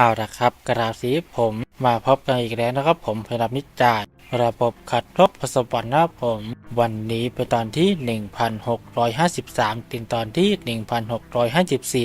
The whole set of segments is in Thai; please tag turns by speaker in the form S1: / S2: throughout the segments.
S1: เอาละครับกราบสีผมมาพบกันอีกแล้วนะครับผมพลับนิจารระบบขัดรบประสบันนะผม วันนี้เป็นตอนที่ 1653ถึงตอนที่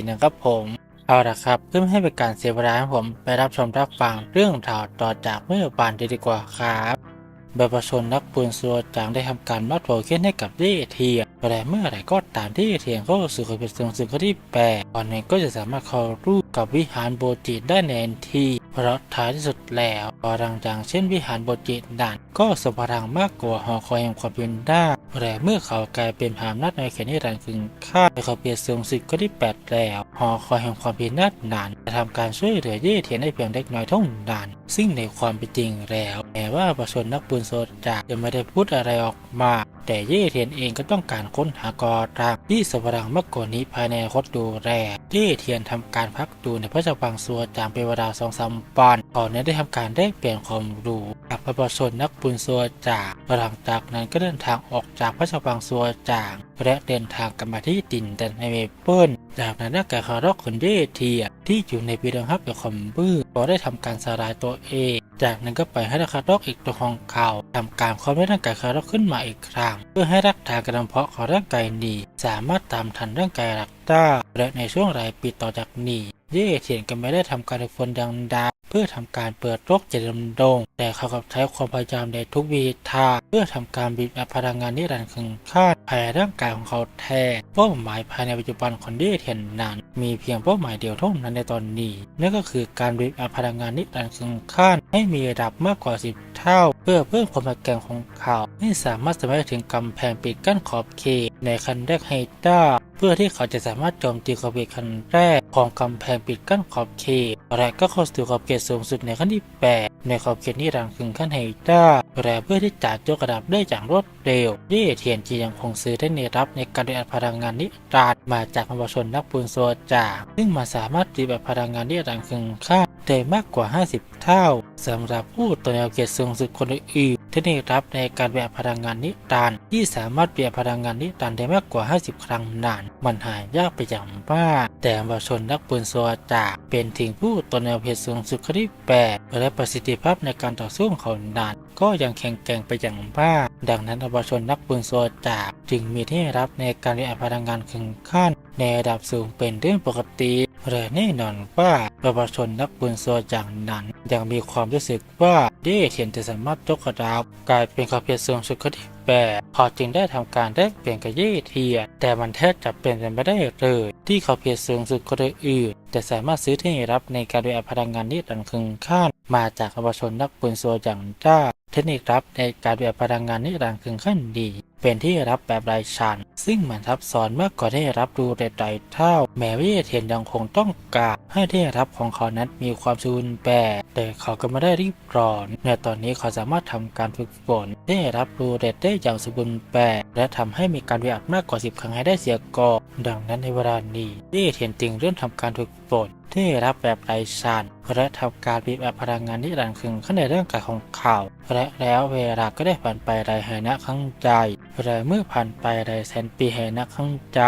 S1: 1654 นะครับผม เอาละครับเพื่อไม่ให้เป็นการเสียเวลาให้ผมไปรับชมรับฟังเรื่องราวต่อจากเมื่อปานดีกว่าครับ บัประชนนักปืนซัวจางได้ทำการมัดโผเคนให้กับเดเทียแต่เมื่อไหร่ก็ตามที่เทียงเข้าสู่ความเป็นทรงสึกข้อที่แปดตอนนี้ก็จะสามารถเข้ารูปกับวิหารโบจิได้ในทันทีเพราะท้ายที่สุดแล้วพลังจางเช่นวิหารโบจิด่านก็สมพลังมากกว่าหอคอยแห่งความเป็นได้แต่เมื่อเขากลายเป็นพามนัดในเขตนิรันดร์คึงค่าเขาเปลี่ยนทรงสึกข้อที่แปดแล้วหอคอยแห่งความเป็นนัดนานจะทำการช่วยเหลือเย่เทียนได้เพียงเล็กน้อยเท่านั้น ซึ่งในความเป็นจริงแล้วแม้ว่าประชาชนนักปืนโซจาจะไม่ได้พูดอะไรออกมา แต่เย่เทียนเองก็ต้องการค้นหากอตามที่สวรังมากกว่านี้ภายในคตดูแลเย่เทียนทำการพักดูในพระเจ้าบางสัวจางเป็นเวลาสองสามวันก่อนนี้นได้ทำการได้เปลี่ยนความรู้กับประชาชนนักปืนสัวจางหลังจากนั้นก็เดินทางออกจากพระเจ้าบางสัวจางและเดินทางกลับมาที่ตินแดนในเมเปิล จากนั้นนักกาคารอกคนเย่เทียที่อยู่ในปีดังฮับกับคอมบื้อก็ได้ทำการสลายตัวเอง จากนั้นก็ไปให้ราคาดอกอีกตัวของเขาทำการความให้ร่างกายคารอกขึ้นมาอีกครั้ง เพื่อให้รักษากระดมเพาะของร่างกายนี้ สามารถตามทันร่างกายรักต้าและในช่วงรายปีต่อจากนี้ เย่เทียนก็ไม่ได้ทำการฝึกฝนดังดาเพื่อทำการเปิดโรคเจริญดง แต่เขากับใช้ความพยายามในทุกวิธีเพื่อทำการบีบอัพลังงานนิรันดร์คึงคาดภายร่างกายของเขาแทนเป้าหมายภายในปัจจุบันของเย่เทียนนั้น มีเพียงเป้าหมายเดียวเท่านั้นในตอนนี้นั่นก็คือการบีบอัพลังงานนิรันดร์คึงคาดให้มีระดับมากกว่า 10 เท่า เพื่อเพิ่มความแข็งของเขาให้สามารถสามารถถึงกำแพงปิดกั้นขอบเขตในคันแรกให้ได้เพื่อที่เขาจะสามารถโจมตีขอบเขตขั้นแรกของกำแพงปิดกั้นขอบเขตและก็เข้าสู่ขอบเขตสูงสุดในขั้นที่ 8 ในขอบเขตนิรันดร์คึงขั้นไฮด้าและเพื่อที่จะยกระดับได้อย่างรวดเร็วเย่เทียนจียังคงซื้อได้ในรับในการได้อัดพลังงานนิรันดร์มาจากประชาชนนักปืนโซจาซึ่งมาสามารถตีแบบพลังงานนิรันดร์คึงค่าได้มากกว่า 50 เท่าสำหรับผู้ตัวแนวเกียรติสูงสุดคนอื่นที่ได้รับในการแบบพลังงานนิรันที่สามารถเปลี่ยนพลังงานนิรันได้มากกว่า 50 ครั้งนาน มันหายากไปอย่างมากแต่ประชาชนนักปืนโซจาก เป็นถึงผู้ตัวแนวเพชรสูงสุดคนที่8และประสิทธิภาพในการต่อสู้ของเขานั้นก็ยังแข็งแกร่งไปอย่างมากดังนั้นประชนนักปืนโซจากจึงมีที่รับในการเรียนพลังงานคึงขั้นในระดับสูงเป็นเรื่องปกติและแน่นอนว่าประชาชนนักปืนโซจากนั้นยังมีความรู้สึกว่าเย่เทียนจะสามารถยกกระดับกลายเป็นขอบเขตสูงสุดคนที่แปดเขาจึงได้ทำการแลกเปลี่ยนกับเย่เทียนแต่มันแทบจะเป็นไปไม่ได้เลย ที่ขอบเขตสูงสุดคนอื่นจะสามารถซื้อที่รับในการเรียนพลังงานนิรันดร์คึงขั้นมาจากประชาชนนักปืนโซอย่างได้เทคนิครับในการเรียนพลังงานนิรันดร์คึงขั้นดี เป็นที่รับแบบรายชัน ซึ่งมันทับซ้อนมากกว่าที่รับดูแต่ใดเท่า แม้ว่าเทียนยังคงต้องการให้ที่รับของเขานั้นมีความสมบูรณ์แบบแต่เขาก็ไม่ได้รีบร้อน ในตอนนี้เขาสามารถทำการฝึกฝนที่รับดูเด็ดได้อย่างสมบูรณ์แบบและทำให้มีการเรียนมากกว่า 10 ครั้งให้ได้เสียก่อนดังนั้นในเวลานี้เย่เทียนจึงเริ่มทำการฝึกฝน ที่รับแบบไร้ชันและทำการบีบอัดพลังงานนิรันคึงขึ้นในร่างกายของเขาและแล้วเวลาก็ได้ผ่านไปหลายหนะครั้งใจและเมื่อผ่านไปหลายแสนปีหนะครั้งใจ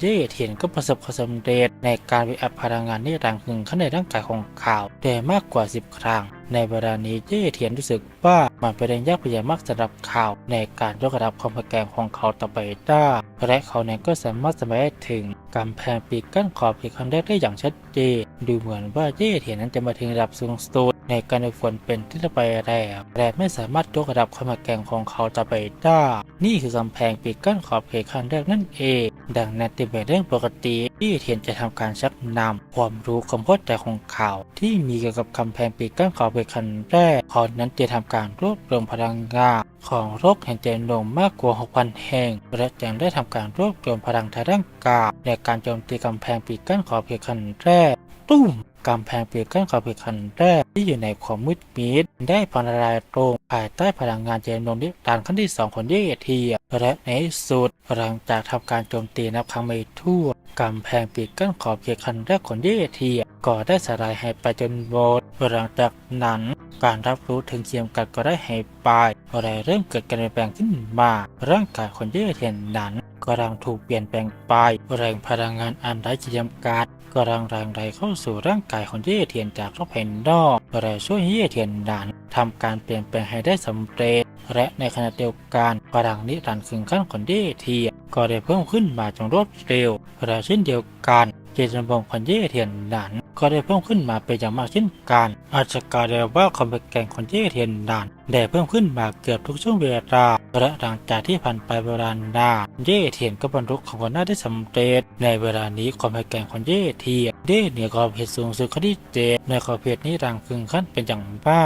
S1: เย่เทียนก็ประสบความสำเร็จในการบีบอัดพลังงานนิรันคึงขึ้นในร่างกายของเขาได้มากกว่า 10 ครั้ง ในเวลานี้เย่เทียนรู้สึกว่ามันเป็นเรื่องยากไปอย่างมากสำหรับเขาในการยกระดับความแข็งแกของเขาต่อไปได้และเขาเนี่ยก็สามารถสมารถถึงกำแพงปีกกั้นขอบเขตครั้งแรกได้อย่างชัด เจ ดูเหมือนว่าเย่เทียนนั้นจะมาถึงระดับสูงสุดในการฝึกฝนเป็นที่ไปแล้วแต่ไม่สามารถยกระดับความแข็งแกร่งของเขาต่อไปได้ นี่คือกำแพงปีกกั้นขอบเขตครั้งแรกนั่นเอง ดังนั้นจึงเป็นเรื่องปกติที่เทียนจะทำการชักนำความรู้ความเข้าใจของเขาที่มีเกี่ยวกับกำแพงปีกกั้นขอบเขตครั้งแรกเขานั้นจะทำการรวบรวมพลังงาน ของโรคแห่งใจลมมากกว่า 6,000 แห่ง และยังได้ทำการรวบรวมพลังทางร่างกายในการโจมตีกำแพงปีกกั้นขอบเขตครั้งแรกตุ้มกำแพงปีกกั้นขอบเขตคันแรกที่อยู่ในความมืดมิดได้พันลายตรงภายใต้พลังงานเจนนมนิรันดร์ขั้นที่ 2 ของเย่เทียและในสุดหลังจากทำการโจมตีนับครั้งไม่ทั่วกำแพงปีกกั้นขอบเขตคันแรกของเย่เทียก็ได้สลายหายไปจนหมดหลังจากนั้นการรับรู้ถึงเทียมกันก็ได้หายไป อะไรเริ่มเกิดการเปลี่ยนแปลงขึ้นมาร่างกายของเย่เทียนนั้นกำลังถูกเปลี่ยนแปลงไปแรงพลังงานอันไร้ขีดจำกัดกำลังแรงใดเข้าสู่ร่างกายของเย่เทียนจากรอบภายนอกและช่วยให้เย่เทียนนั้นทำการเปลี่ยนแปลงให้ได้สำเร็จ และในขณะเดียวกันพลังนิรันดร์ขึงขั้นของเย่เทียนก็ได้เพิ่มขึ้นมาจนรวดเร็วและเช่นเดียวกันเจตจำลองของเย่เทียนนั้นก็ได้เพิ่มขึ้นมาเป็นอย่างมากเช่นกันอาจจะกล่าวได้ว่าความเป็นแก่งของเย่เทียนนั้นได้เพิ่มขึ้นมาเกือบทุกช่วงเวลาและหลังจากที่ผ่านไปเวลานานเย่เทียนก็บรรลุของคนหน้าได้สำเร็จ ในเวลานี้ความแข็งแกร่งของเย่เทียนได้เหนือขอบเขตสูงสุดขั้นที่เจ็ดในขอบเขตนี้รังคึงขั้นเป็นอย่างบ้า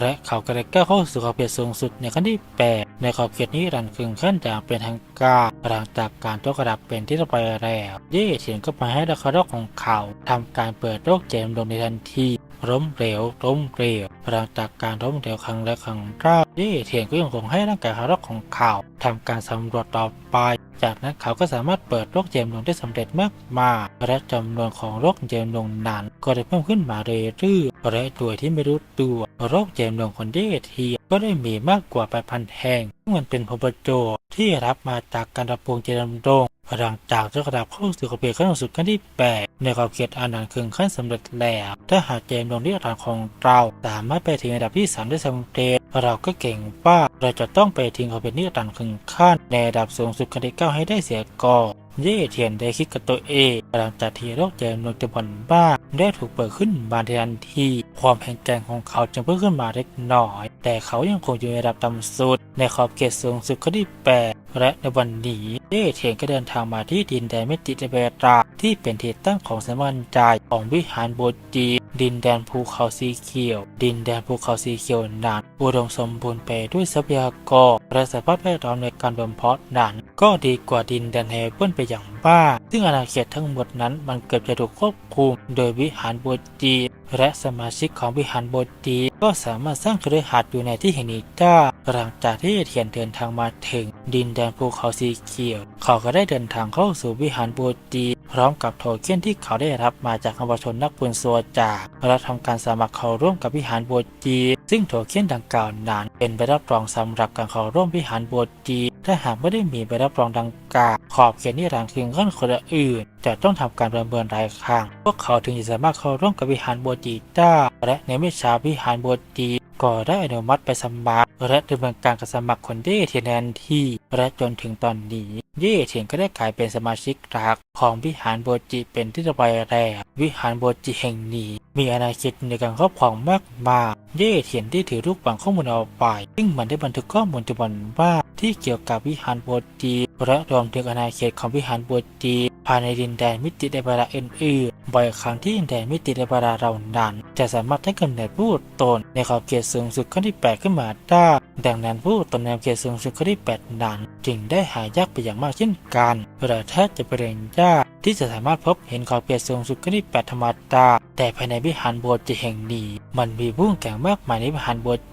S1: และเขาก็ได้ก้าวเข้าสู่ขอบเขตสูงสุดในขั้นที่แปดในขอบเขตนี้รันคึงขั้นอย่างเป็นทางการหลังจากการยกระดับเป็นที่เรียบร้อยแล้วเย่เทียนก็มาให้ดาคารอกของเขาทำการเปิดโลกเจมลงในทันที ล้มเหลวล้มเหลวหลังจากการล้มเหลวครั้งและครั้งเล่าเย่เทียนก็ยังคงให้ร่างกายคารอกของเขาทำการสำรวจต่อไป จากนั้นเขาก็สามารถเปิดโลกเจมลงได้สำเร็จมากมายและจำนวนของโลกเจมลงนั้น ก็ได้เพิ่มขึ้นมาเรื่อยๆและโดยที่ไม่รู้ตัวโลกเจมลงของเย่เทียก็ได้มีมากกว่า8,000แห่งซึ่งมันเป็นผลประโยชน์ที่รับมาจากการรับปรุงเจมลง หลังจากยกระดับเข้าสู่ขอบเขตขั้นสูงสุดขั้นที่ 8 ในขอบเขตอันนั้นคือขั้นสำเร็จแล้ว ถ้าหากเกมลงที่ฐานของเราสามารถไปถึงระดับที่ 3 ได้สำเร็จเราก็เก่งว่าเราจะต้องไปถึงขอบเขตนี้ฐานคึงขั้นในระดับสูงสุดขั้นที่9ให้ได้เสียก่อนเย่เทียนได้คิดกับตัวเองหลังจากที่โลกเกมลงจะบอนบ้านได้ถูกเปิดขึ้นมาทันที ความแข็งแกร่งของเขาจึงเพิ่มขึ้นมาเล็กน้อย แต่เขายังคงอยู่ในระดับต่ำสุด ในขอบเขตสูงสุดขั้นที่ 8 และในวันนี้เย่เทียนก็เดินทางมาที่ดินแดนเมจิเตเบตรา ที่เป็นที่ตั้งของสมานจายของวิหารโบจีดินแดนภูเขาสีเขียว ดินแดนภูเขาสีเขียวนั้นอุดมสมบูรณ์ไปด้วยทรัพยากรและสภาพแวดล้อมในการบ่มเพาะนั้น ก็ดีกว่าดินแดนเฮเบิลไปอย่างบ้า ซึ่งอาณาเขตทั้งหมดนั้นมันเกือบจะถูกควบคุม โดยวิหารโบจีและสมาชิกของวิหารโบจี ก็สามารถสร้างเครือข่ายอยู่ในที่แห่งนี้ได้หลังจากที่เทียนเดินทางมาถึง ดินแดนภูเขาสีเขียว เขาก็ได้เดินทางเข้าสู่วิหารโบจีพร้อมกับโทเค็นที่เขาได้รับมาจากอวชนนักบุญโซจากและทำการสมัครเข้าร่วมกับวิหารโบจี ซึ่งโถเค็นดังกล่าวนั้นเป็นใบรับรองสำหรับการเข้าร่วมวิหารโบจีถ้าหากไม่ได้มีใบรับรองดังกล่าวขอบเขตนิรันดร์คืนขั้นคนอื่น จะต้องทำการประเมินรายครั้งพวกเขาถึงจะสามารถเข้าร่วมกับวิหารโบจีได้และในไม่ช้าวิหารโบจี ก็ได้อนุมัติไปสมัคร และดำเนินการกับสมัครคนเย่เทียนแทนที่ และจนถึงตอนนี้ เย่เทียนก็ได้กลายเป็นสมาชิกหลักของวิหารโบจิเป็นที่ระบายแรกวิหารโบจิแห่งนี้ มีอาณาเขตในการครอบครองมากมายเย่เทียนได้ถือรูปบังข้อมูลเอาไป ซึ่งมันได้บันทึกข้อมูลจำนวนมากที่เกี่ยวกับวิหารโบจิและรวมถึงอาณาเขตของวิหารโบจิายในดินแดนมิติเดบาราอื่นๆบ่อยครั้งที่ดินแดนมิติเดบาราเหล่านั้น จะสามารถให้กำเนิดผู้ตนในขอบเขตสูงสุดขั้นที่ 8 ขึ้นมาได้ ดังนั้นผู้ตนในเขตสูงสุดขั้นที่ 8 นั้น จึงได้หายากไปอย่างมากเช่นกันหรือแทบจะเป็นเรื่องยากที่จะสามารถพบเห็นขอบเขตสูงสุดขั้นที่ 8 ธรรมดา แต่ภายในวิหารโบสถ์แห่งนี้ มันมีผู้แข่งมากมายในวิหารโบสถ์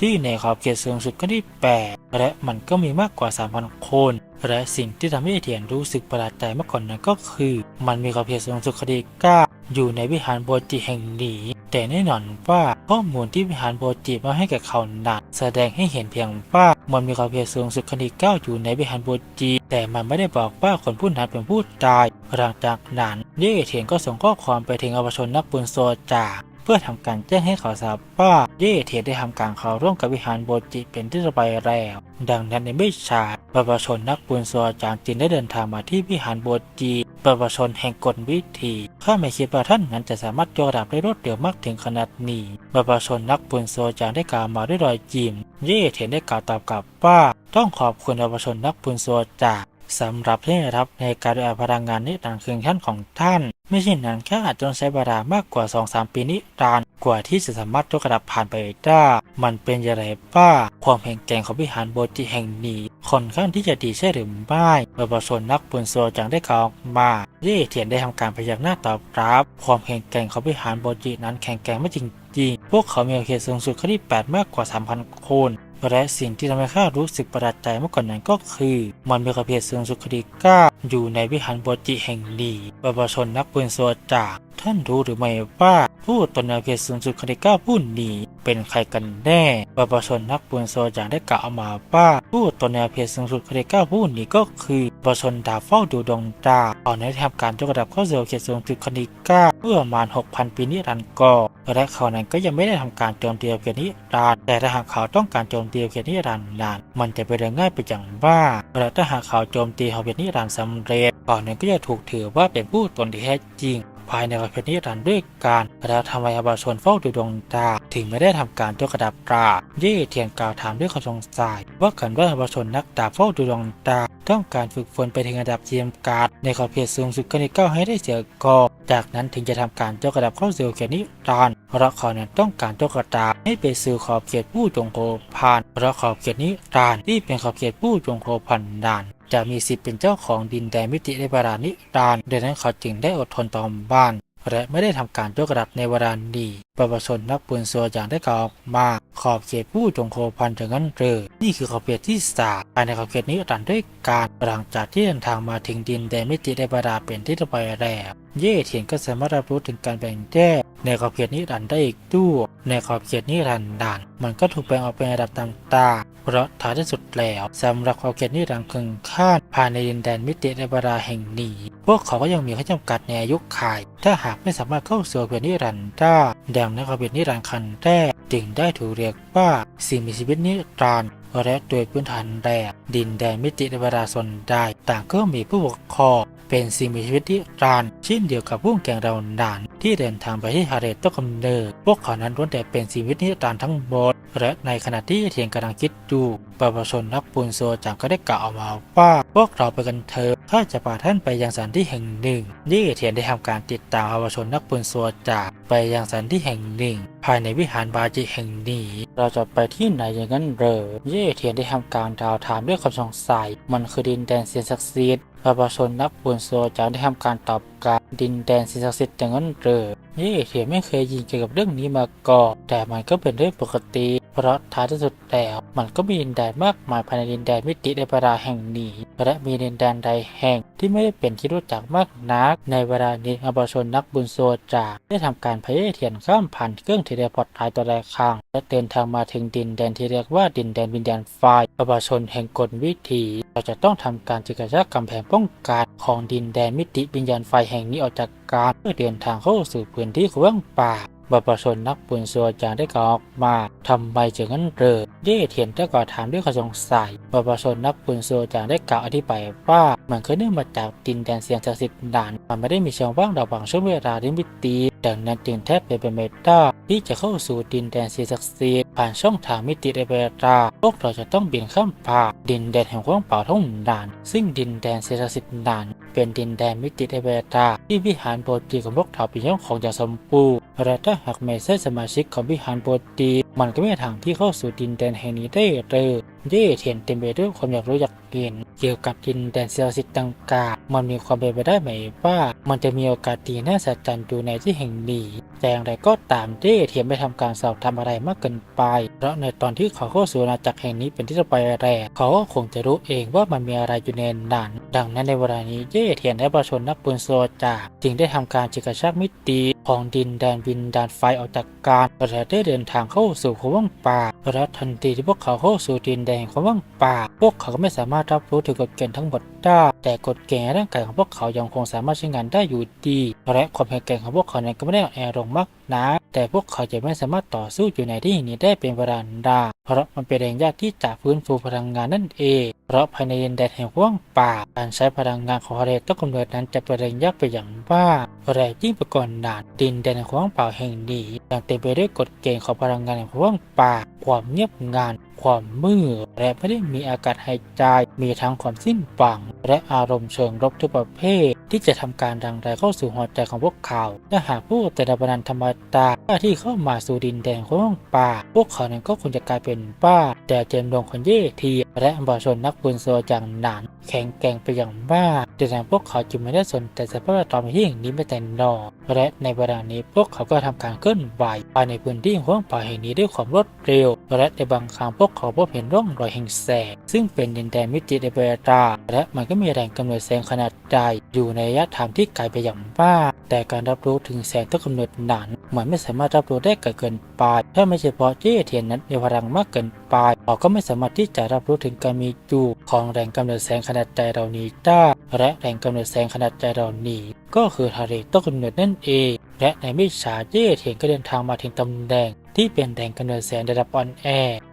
S1: ที่ในขอบเขตสูงสุดขั้นที่ 8 และมันก็มีมากกว่า 3,000 คน และสิ่งที่ทำให้เทียนรู้สึกประหลาดใจมากกว่านนั้นก็คือ มันมีขอบเขตสูงสุดคดีก้าอยู่ในวิหารโบจิแห่งนี้ แต่แน่นอนว่าข้อมูลที่วิหารโบจิมาให้กับเขานั้นแสดงให้เห็นเพียงว่ามันมีขอบเขตสูงสุดคดีก้าอยู่ในวิหารโบจิแต่มันไม่ได้บอกว่าคนผู้นั้นเป็นผู้ตายหลังจากนั้นเย่เทียนก็ส่งข้อความไปถึงอวชนนักบุญโซจา เพื่อทำการแจ้งให้เขาทราบว่าเย่เทียนได้ทำการเข้าร่วมกับวิหารโบจิเป็นที่ระบายแล้ว ดังนั้นในไม่ช้าประชาชนนักบุญสัวจางจึงได้เดินทางมาที่วิหารโบจีประชาชนแห่งกลวิธีข้าไม่คิดว่าท่านนั้นจะสามารถยกระดับได้รวดเร็วมากถึงขนาดนี้ประชาชนนักบุญสัวจางได้กล่าวมาด้วยรอยยิ้มเย่เทียนได้กล่าวตอบกลับว่าต้องขอบคุณประชาชนนักบุญสัวจาง สำหรับที่รับในการดูแลพลังงานนิรันดร์คืนขั้นของท่าน ไม่เช่นนั้นแค่อาจจะต้องใช้เวลามากกว่า 2-3 ปีนิรันดร์กว่าที่จะสามารถยกระดับผ่านไปได้มันเป็นอย่างไรบ้างความแข็งแกร่งของวิหารโบจิแห่งนี้ค่อนข้างที่จะดีใช่หรือไม่ประชาชนนักบุญโซจังได้กล่าวอมาเย่เทียนได้ทำการพยักหน้าตอบรับ ความแข็งแกร่งของวิหารโบจินั้นแข็งแกร่งไม่จริงๆพวกเขามีเขตสูงสุดขั้นที่ 8 มากกว่า 3,000 คน และสิ่งที่ทำให้ข้ารู้สึกประหลาดใจเมื่อก่อนนั้นก็คือมันมีขอบเขตสูงสุดคดีก้าอยู่ในวิหารโบจิแห่งนี้ประชาชนนักปืนโซจาก ท่านรู้หรือไม่ว่าผู้ตนแนวเขตสูงสุดคนที่เก้าผู้นี้เป็นใครกันแน่ประชาชนนักปืนโซจากได้กล่าวมาว่าผู้ตนแนวเขตสูงสุดคนที่เก้าผู้นี้ก็คือประชาชนดาวเฝ้าดูดวงดาวตอนนี้ทำการยกระดับเข้าสู่เขตสูงสุดคนที่เก้าเมื่อประมาณ 6,000 ปีนิรันก่อนและเขานั้นก็ยังไม่ได้ทำการโจมตีเขตนิรันดร์แต่ถ้าหากเขาต้องการโจมตีเขตนิรันดร์นั้นมันจะเป็นเรื่องง่ายไปอย่างว่าและถ้าหากเขาโจมตีเขตนิรันดร์สำเร็จก่อนนั้นก็จะถูกถือว่าเป็นผู้ตนที่แท้จริง ภายในประเพณีรันดร์ด้วยการแล้วทำไมประชาชนเฝ้าดูดวงตาถึงไม่ได้ทำการยกกระดับตราเย่เทียนกล่าวถามด้วยความสงสัยว่ากันว่าประชาชนนักดาบเฝ้าดูดวงตาต้องการฝึกฝนไปถึงระดับเทียมการดในขอบเขตสูงสุดก็ในเก้าให้ได้เสียก่อนจากนั้นถึงจะทำการยกระดับเข้าสู่เขตนิรันดร์เพราะเขานั้นต้องการยกระดับให้ไปสู่ขอบเขตผู้จงโคพันเพราะขอบเขตนิรันดร์ที่เป็นขอบเขตผู้จงโคพันนาน จะมีสิทธิ์เป็นเจ้าของดินแดนมิติในบารานิรันดร์ดังนั้นเขาจึงได้อดทนต่อบ้าน และไม่ได้ทำการยกระดับในเวลานี้ประชาชนนักปืนซัวอย่างได้กล่าวมาขอบเขตผู้จงโคพันจากนั้นเลยนี่คือขอบเขตที่สามภายในขอบเขตนี้รันด้วยการหลังจากที่เดินทางมาถึงดินแดนมิติในบาราเป็นที่เรียบร้อยแล้วเย่เทียนก็สามารถรับรู้ถึงการแบ่งแยกในขอบเขตนี้รันได้อีกด้วยในขอบเขตนี้รันดันมันก็ถูกแบ่งออกเป็นระดับต่างๆ เพราะท้ายที่สุดแล้วสำหรับขอบเขตนี้รันคึงค่านภายในดินแดนมิติในบาราแห่งนี้ พวกเขาก็ยังมีข้อจำกัดในอายุขัยถ้าหากไม่สามารถเข้าสู่ขอบเขตนิรันดร์ได้ดังนั้นขอบเขตนิรันดร์คันแรกจึงได้ถูกเรียกว่าสิ่งมีชีวิตนิรันดร์และโดยพื้นฐานแรกดินแดนมิติในบาราส่วนใดต่างก็มีผู้ปกครอง เป็นสิ่งมีชีวิตนิรันดร์เช่นเดียวกับผู้แกงเรานาน ที่เดินทางไปที่ฮาเรตต้นกำเนิดพวกเขานั้นล้วนแต่เป็นสิ่งมีชีวิตนิรันทั้งหมดและในขณะที่เทียนกำลังคิดอยู่ประชนนักปุนโซจังก็ได้กล่าวออกมาว่าพวกเราไปกันเถอะข้าจะพาท่านไปยังสถานที่แห่งหนึ่งยี่เทียนได้ทำการติดตามปรชนนักปุนโซจากไปยังสถานที่แห่งหนึ่ง ภายในวิหารบาจิแห่งนี้เราจะไปที่ไหนอย่างนั้นเหรอเย่เทียนได้ทำการดาวถามด้วยความสงสัย มันคือดินแดนเซียนศักดิ์สิทธิ์ ประชาชนนักปุนโซจะได้ทำการตอบการดินแดนสิศักดิ์สิทธิ์อย่างนั้นเหรอเย่เถียไม่เคยยินเกี่ยวกับเรื่องนี้มาก่อนแต่มันก็เป็นเรื่องปกติ เพราะท้ายที่สุดแล้ว มันก็มีดินแดนมากมายภายในดินแดนมิติในเวลาแห่งนี้ และมีดินแดนใดแห่งที่ไม่ได้เป็นที่รู้จักมากนัก ในเวลานี้อภชนนักบุญโซจาได้ทำการพยายเทียนข้ามผ่านเครื่องเทเลพอร์ตไทยตัวแรกข้าง และเดินทางมาถึงดินแดนที่เรียกว่าดินแดนวิญญาณไฟอภชนแห่งกลวิถีเราจะต้องทำการจิกระชากกำแพงป้องกันของดินแดนมิติวิญญาณไฟแห่งนี้ออกจากการเพื่อเดินทางเข้าสู่พื้นที่ขว้างป่า บประชนนักปุนซัวจางได้กล่าวออกมาทำไมจึงงั้นเรือเย่เทียนได้กล่าวถามด้วยความสงสัยบประชนนักปุนซัวจางได้กล่าวอธิบายว่ามันเคือเนื่องมาจากดินแดนเสียงศักดิ์สิทธิ์นานมันไม่ได้มีช่องว่างระหว่างช่วงเวลาลิมิตีดังนั้นจึงแทบเป็นไปไม่ได้ที่จะเข้าสู่ดินแดนเสียงศักดิ์สิทธิ์ผ่านช่องทางมิติในเวลาพวกเราจะต้องบินข้ามผ่านดินแดนแห่งความเปล่าท่องนาน ซึ่งดินแดนเสียงศักดิ์สิทธิ์นาน เป็นดินแดนมิติเอเวลาที่วิหารโบตีของพวกเถาเป็นเจ้าของอย่างสมบูรณ์แต่ถ้าหากไม่ใช่สมาชิกของวิหารโบตีมันก็ไม่ทางที่เข้าสู่ดินแดนแห่งนี้ได้เลย เย่เทียนเต็มไปด้วยความอยากรู้อยากเห็นเกี่ยวกับดินแดนเซลสิตต่างๆ มันมีความเป็นไปได้ไหมว่า มันจะมีโอกาสดีน่าสัจจันอยู่ในที่แห่งนี้แต่อย่างไรก็ตามเย่เทียนไม่ทำการสอบทำอะไรมากเกินไป เพราะในตอนที่เขาเข้าสู่อาณาจักรแห่งนี้เป็นที่จะไปแรกเขาก็คงจะรู้เองว่ามันมีอะไรอยู่ในนั้นดังนั้นในเวลานี้เย่เทียนและประชาชนนักบุญโซจาจึงได้ทำการจิกระชากมิติของดินแดนวินดานไฟออกจากการและได้เดินทางเข้าสู่ความว่างเปล่าและทันทีที่พวกเขาเข้าสู่ดินแดนงความว่างเปล่าพวกเขาก็ไม่สามารถรับรู้ถึงกฎเกณฑ์ทั้งหมดได้ แต่กฎเกณฑ์ในร่างกายของพวกเขายังคงสามารถใช้งานได้อยู่ดี และความแข็งแกร่งของพวกเขานั้นก็ไม่ได้อ่อนแอลงมากนักแต่พวกเขาจะไม่สามารถต่อสู้อยู่ในที่นี้ได้เป็นเวลานานเพราะมันเป็นแรงยากที่จะฟื้นฟูพลังงานนั่นเอง เพราะภายในดินแดนแห่งว่างเปล่าการใช้พลังงานของฮาเรตต้นกำเนิดนั้นจะเป็นแรงยากไปอย่างว่าแรงยิ่งไปก่อนนานดินแดนแห่งว่างเปล่าแห่งนี้ยังเต็มไปด้วยกฎเกณฑ์ของพลังงานแห่งว่างเปล่าความเงียบงาน ความมืดและไม่ได้มีอากาศหายใจ มีทั้งความสิ้นหวัง และอารมณ์เชิงลบทุกประเภท ที่จะทำการดังไรเข้าสู่หัวใจของพวกเขาถ้าหากพวกแต่ละบรรดธรรมตาที่เข้ามาสู่ดินแดนของว่างป่า พวกเขานั้นก็คงจะกลายเป็นป้า แต่เจมดงคนเย่ที และประชนนักบุญโซอย่างหนาน แข็งแกร่งไปอย่างมากดังนั้นพวกเขาจึงไม่ได้สนใจสภาพแวดล้อมที่แห่งนี้ไม่แต่นอและในเวลานี้พวกเขาก็ทำการเคลื่อนไหวภายในพื้นที่ห้วงป่าแห่งนี้ด้วยความรวดเร็ว และในบางครั้งพวกเขาพบเห็นร่องรอยแห่งแสง ซึ่งเป็นดินแดนมิติในเวลาและมันก็มีแรงกำเนิดแสงขนาดใหญ่อยู่ในระยะทางที่ไกลไปอย่างมากแต่การรับรู้ถึงแสงต้นกำเนิดนั้นเหมือนไม่สามารถรับรู้ได้เกิดเกินไปถ้าไม่ใช่เพราะเจ้เทียนนั้นมีพลังมากเกินไปเขาก็ไม่สามารถที่จะรับรู้ถึงการมีอยู่ของแรงกำเนิดแสงขนาดใหญ่เหล่านี้ได้และแรงกำเนิดแสงขนาดใหญ่เหล่านี้ ก็คือทะเลต้นกำเนิดนั่นเอง และในม่ช้าเย่เทียนก็เดินทางมาถึงตำแหน่งที่เป็นแรงกำเนิดแสงระดับอ่อนแอ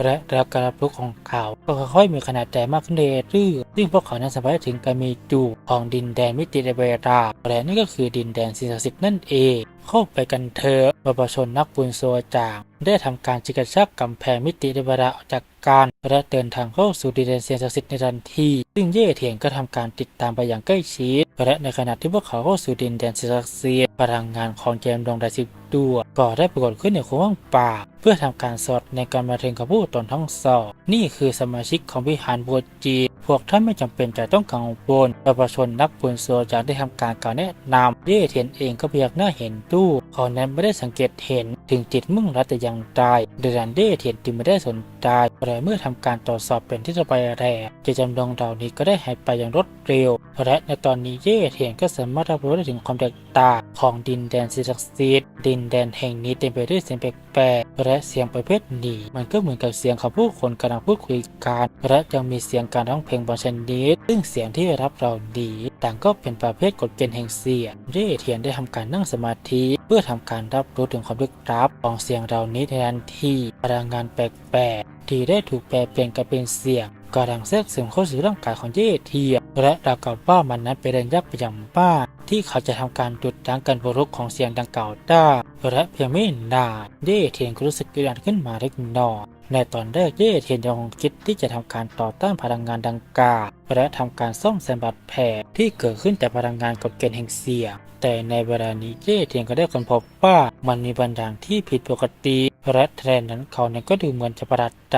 S1: และระดับการรับรู้ของเขาก็ค่อยๆมีขนาดใหญ่มากขึ้นเรื่อยๆซึ่งพวกเขานั้นสามารถถึงการมีอยู่ของดินแดนมิติในเวลาและนั่นก็คือดินแดนสิ่งศักดิ์สิทธิ์นั่นเอง เข้าไปกันเถอะประชาชนนักบุญโซจาง ได้ทำการจิกกระชากกำแพงมิติในเวลาออกจากการและเดินทางเข้าสู่ดินแดนเซียนศักดิ์สิทธิ์ในทันที ซึ่งเย่เทียงก็ทำการติดตามไปอย่างใกล้ชิดและในขณะที่พวกเขาเข้าสู่ดินแดนเซียงศักดิ์สิทธิ์พลังงานของเกมดวงดาว ตัวก็ได้ปรากฏขึ้นในโค้งป่า เพื่อทำการสอดในการมาถึงกับผู้ตนทั้งสอง นี่คือสมาชิกของวิหารบัวจีพวกท่านไม่จำเป็นจะต้องกังวลประชาชนนักบุญโซจางได้ทำการกล่าวแนะนำเย่เทียนเองก็พยักหน้าเห็นตู้ เขานั้นไม่ได้สังเกตเห็นถึงจิตมุ่งรัดแต่อย่างใดเดรันเย่เทียนจึงไม่ได้สนใจแต่เมื่อทำการตรวจสอบเป็นที่จะไปแร่จะจำลองเหล่านี้ก็ได้หายไปอย่างรวดเร็ว และในตอนนี้เย่เทียนก็สามารถรับรู้ได้ถึงความแตกต่างของดินแดนศิลป์ซีดดินแดนแห่งนี้เต็มไปด้วยเสียงแปลกๆและเสียงประเภทนี้มันก็เหมือนกับเสียงของผู้คนกำลังพูดคุยกันและยังมีเสียงการร้องเพลงบางชนิดซึ่งเสียงที่รับเราดี ต่างก็เป็นประเภทกฎเกณฑ์แห่งเสียงเย่เทียนได้ทำการนั่งสมาธิเพื่อทำการรับรู้ถึงความลึกลับของเสียงเหล่านี้ในทันที่พลังงานแปลกๆที่ได้ถูกแปลเปลี่ยนกลายเป็นเสียงกำลังแทรกซึมเข้าสู่ร่างกายของเย่เทียและราวกับว่ามันนั้นเป็นแรงยับไปอย่างมาที่เขาจะทำการจุดยั้งการบุรุกของเสียงดังกล่าวได้และเพียงไม่นานเย่เทียนก็รู้สึกกระดันขึ้นมาเล็กน้อยในตอนแรกเย่เทียนยังคงคิดที่จะทำการต่อต้านพลังงานดังกล่าวและทำการซ่อมแซมบาดแผลที่เกิดขึ้นจากพลังงานกฎเกณฑ์แห่งเสียง แต่ในเวลานี้เย่เทียนก็ได้ค้นพบว่ามันมีบางอย่างที่ผิดปกติ และแทนนั้นเขาเนี่ยก็ดูเหมือนจะประหลาดใจ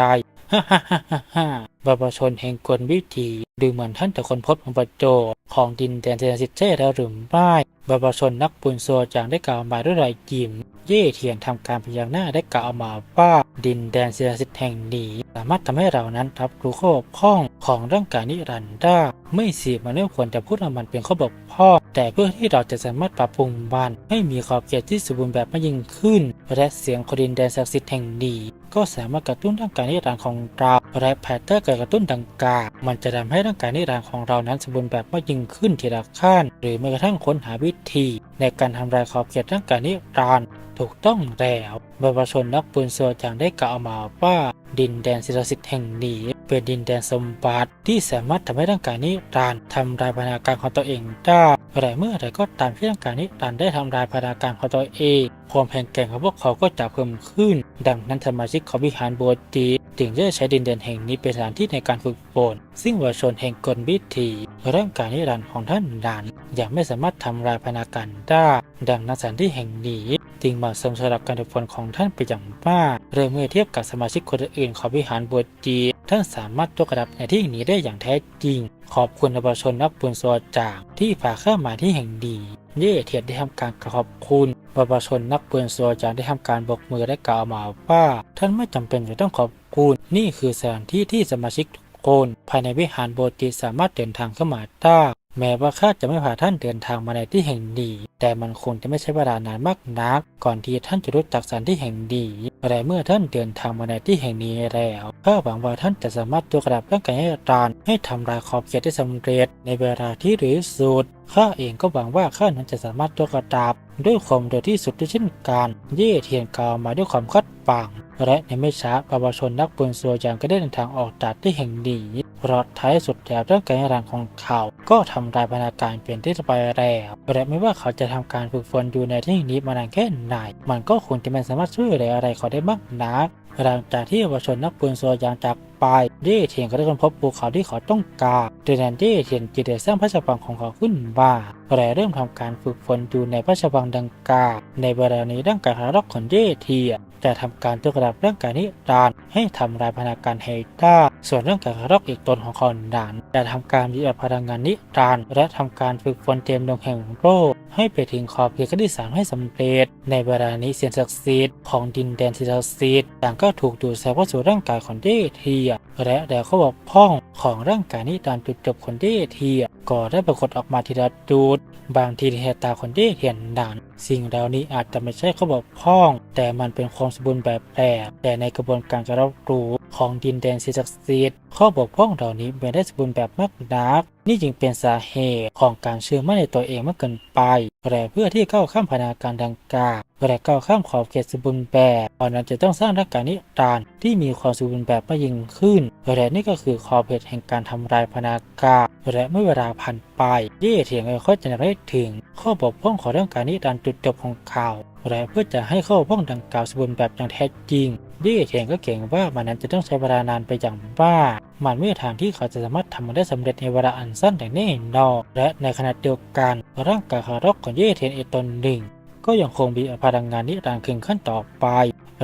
S1: ฮ่าฮ่าฮ่าฮ่าบาบาชนแห่งกลวิถีดูเหมือนท่านจะคนพบของประโจของดินแดนเซนสิตใช่แล้วหรือไม่บาบาชนนักปุนโซจางได้กล่าวมาด้วยรอยยิ้มเย่เทียนทำการพยักหน้าได้กล่าวมาว่าดินแดนเซนสิตแห่งนี้ามารถทำให้เรานั้นรับรู้ข้อบกพร่องของร่างกายนิรันดร์ได้ไม่สิมันไม่ควรจะพูดว่ามันเป็นข้อบกพร่องแต่เพื่อที่เราจะสามารถปรับปรุงมันให้มีขอบเขตที่สมบูรณ์แบบมากยิ่งขึ้น และเสียงของดินแดนศักดิ์สิทธิ์แห่งนี้ก็สามารถกระตุ้นร่างกายนิรันดร์ของเราและแพทเทอร์การกระตุ้นดังกล่าวมันจะทำให้ร่างกายนิรันดร์ของเรานั้นสมบูรณ์แบบมากยิ่งขึ้นทีละขั้น หรือแม้กระทั่งค้นหาวิธี ในการทำลายขอบเขตร่างกายนิรันดร์ ถูกต้องแล้วประชาชนนักปืนโซจางได้กล่าวมาว่า ดินแดนศิลสิทธิ์แห่งนี้ เป็นดินแดนสมบัติที่สามารถทำให้ร่างกายนิรันดร์ทำลายพนาการของตัวเองได้แต่เมื่อใดก็ตามที่ร่างกายนิรันดร์ได้ทำลายพนาการของตัวเองความแข็งแกร่งของพวกเขาก็จะเพิ่มขึ้น ดังนั้นสมาชิกของวิหารโบสถ์จีจึงได้ใช้ดินแดนแห่งนี้เป็นสถานที่ในการฝึกฝนซึ่งวชนแห่งกลวิธีร่างกายนิรันดร์ของท่านนั้นยังไม่สามารถทำลายพนาการได้ดังนั้นสถานที่แห่งนี้ จึงเหมาะสมสำหรับการฝึกฝนของท่านไปอย่างมากเริ่มเมื่อเทียบกับสมาชิกคนอื่นของวิหารโบสถ์จีท่านสามารถยกระดับในที่แห่งนี้ได้อย่างแท้จริง ขอบคุณประชาชนนักบุญโซจางที่พาเข้ามาที่แห่งดีเย่เทียนได้ทำการขอบคุณประชาชนนักบุญโซจางได้ทำการบกมือและกล่าวมาว่า ท่านไม่จำเป็นจะต้องขอบคุณ นี่คือสถานที่ที่สมาชิกทุกคน ภายในวิหารโบสถ์สามารถเดินทางเข้ามาได้ แม้ว่าข้าจะไม่พาท่านเดินทางมาในที่แห่งนี้แต่มันคงจะไม่ใช่เวลานานมากนัก ก่อนที่ท่านจะรู้จักสถานที่แห่งนี้แต่เมื่อท่านเดินทางมาในที่แห่งนี้แล้วข้าหวังว่าท่านจะสามารถยกระดับร่างกายให้ตานให้ทำลายขอบเขตได้สำเร็จ ในเวลาที่เร็วสุดข้าเองก็หวังว่าข้านั้นจะสามารถยกระดับ ด้วยความเร็วที่สุดด้วยเช่นกันเย่เทียนกล่าวมาด้วยความคาดปังและในไม่ช้าประชาชนนักปืนสัวยางก็ได้เดินทางออกจากที่แห่งนี้ เพราะท้ายสุดแล้วร่างการรังของเขา ก็ทำลายพนาการเปลี่ยนที่จะไปแล้วและไม่ว่าเขาจะทำการฝึกฝนอยู่ในที่นี้มานานแค่ไหน มันก็คงจะไม่สามารถช่วยเหลืออะไรเขาได้มากนักหลังจากที่เยาวชนนักปืนโซยางจาก ไปเย่เทียนก็ได้ค้นพบภูเขาที่เขาต้องการดังนั้นเย่เทียนจึงได้สร้างพระราชวังของเขาขึ้นมาและเริ่มทำการฝึกฝนอยู่ในพระราชวังดังกล่าวในเวลานี้ร่างกายของรักของเย่เทียนจะทำการยกระดับร่างกายนิรันดร์ให้ทำลายพลังงานเฮต้า ส่วนร่างกายของรักอีกตนของเขานั้นจะทำการยึดพลังงานนิรันดร์และทำการฝึกฝนเตรียมดวงแห่งโลกให้ไปถึงขอบเขตขั้นที่สามให้สำเร็จ ในเวลานี้เสียงศักดิ์สิทธิ์ของดินแดนศักดิ์สิทธิ์ต่างก็ถูกดูดซับเข้าสู่ร่างกายของเดเทียและแดวเขาบอกพ่องของร่างกายนี้ตามจุดจบคนที่เทียก็ได้ปรากฏออกมาทีละจุดบางทีเหตุตาคนที่เห็นนั้นสิ่งเหล่านี้อาจจะไม่ใช่เขาบอกพ่อง แต่มันเป็นความสมบูรณ์แบบแปลกแต่ในกระบวนการการรับรู้ของดินแดนศิศักดิ์สิทธิ์ ข้อบกพร่องเหล่านี้ไม่ได้สมบูรณ์แบบมากนัก นี่จึงเป็นสาเหตุของการเชื่อมั่นในตัวเองมากเกินไปและเพื่อที่ก้าข้ามพนาการดังกล่าวและก้าวข้ามขอบเขตสมบูรณ์แบบเพราะนั้นจะต้องสร้างร่างกายนิรันดร์ที่มีความสมบูรณ์แบบมากยิ่งขึ้นและนี่ก็คือขอบเขตแห่งการทำลายพนาการและเมื่อเวลาผ่านไปเย่เถียงค่อยจะได้ถึง ข้อบกพร่องของร่างกายนิรันดร์จุดจบของเขาวและเพื่อจะให้ข้อบกพร่องดังกล่าวสมบูรณ์แบบอย่างแท้จริง เย่เทียงก็เก่งว่ามันนั้นจะต้องใช้เวลานานไปอย่างบ้า มันไม่มีทางที่เขาจะสามารถทำมันได้สำเร็จในเวลาอันสั้นอย่างแน่นอนและในขณะเดียวกันร่างกายคารอกของเย่เทียนอีกตนหนึ่งก็ยังคงมีพลังงานนิรันดร์ขึ้นขั้นต่อไป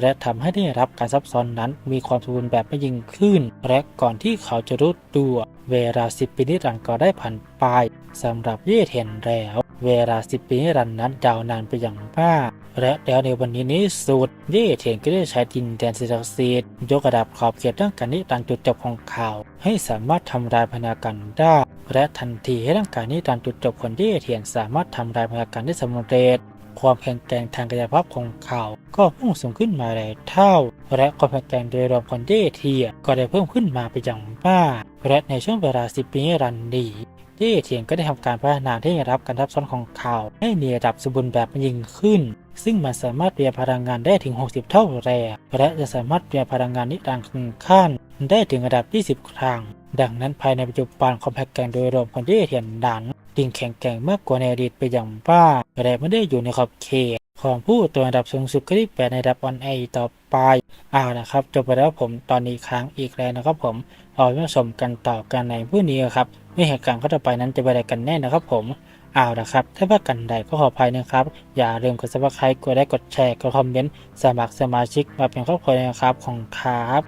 S1: และทำให้ได้รับการซับซ้อนนั้นมีความสมบูรณ์แบบไม่ยิ่งขึ้น และก่อนที่เขาจะรู้ตัว เวลาสิบปีนิรันดร์ก็ได้ผ่านไป สำหรับเย่เทียนแล้ว เวลาสิบปีรันนั้นยาวนานไปอย่างมาก และแล้วในวันนี้นี้สุด เย่เทียนก็ได้ใช้ดินแดนศิลปศิษย์ยกระดับขอบเขตร่างกายนิรันดร์จุดจบของเขา ให้สามารถทำลายพนาการได้ และทันทีให้ร่างกายนิรันดร์จุดจบของเย่เทียนสามารถทำลายพนาการได้สำเร็จความแข็งแกร่งทางกายภาพของเขา ก็พุ่งสูงขึ้นมาหลายเท่า และความแข็งแกร่งโดยรวมของเย่เทียก็ได้เพิ่มขึ้นมาไปอย่างมาก และในช่วงเวลาสิบปีรันด ร์นี้เย่เทียนก็ได้ทำการพัฒนาที่รับการทับซ้อนของเขาให้มีระดับสมบูรณ์แบบยิ่งขึ้น ซึ่งมันสามารถเปลี่ยนพลังงานได้ถึง 60 เท่าแรงและจะสามารถเปลี่ยนพลังงานนิรันดร์ครึ่งขั้นได้ถึงระดับ 20 ครั้ง ดังนั้นภายในปัจจุบันความแข็งแกร่งโดยรวมของเย่เทียนนั้นจึงแข็งแกร่งมากกว่าในอดีตไปอย่างบ้าและไม่ได้อยู่ในขอบเขตของผู้ตัวระดับสูงสุดก็ที่แปดในระดับออนไอต่อไปเอาละครับ จบไปแล้วผมตอนนี้ค้างอีกแล้วนะครับผมเอาไว้มาชมกันต่อกันในผู้นี้ครับ ม่เหตุการณ์ข้อต่อไปนั้นจะเป็นอะไรกันแน่นะครับผมเอาละครับ ถ้าว่ากันใดก็ขออภัยนะครับ อย่าลืมกดซับสไครต์กดไลค์กดแชร์ กดคอมเมนต์ สมัครสมาชิกมาเป็นครอบครัวนะครับของครับ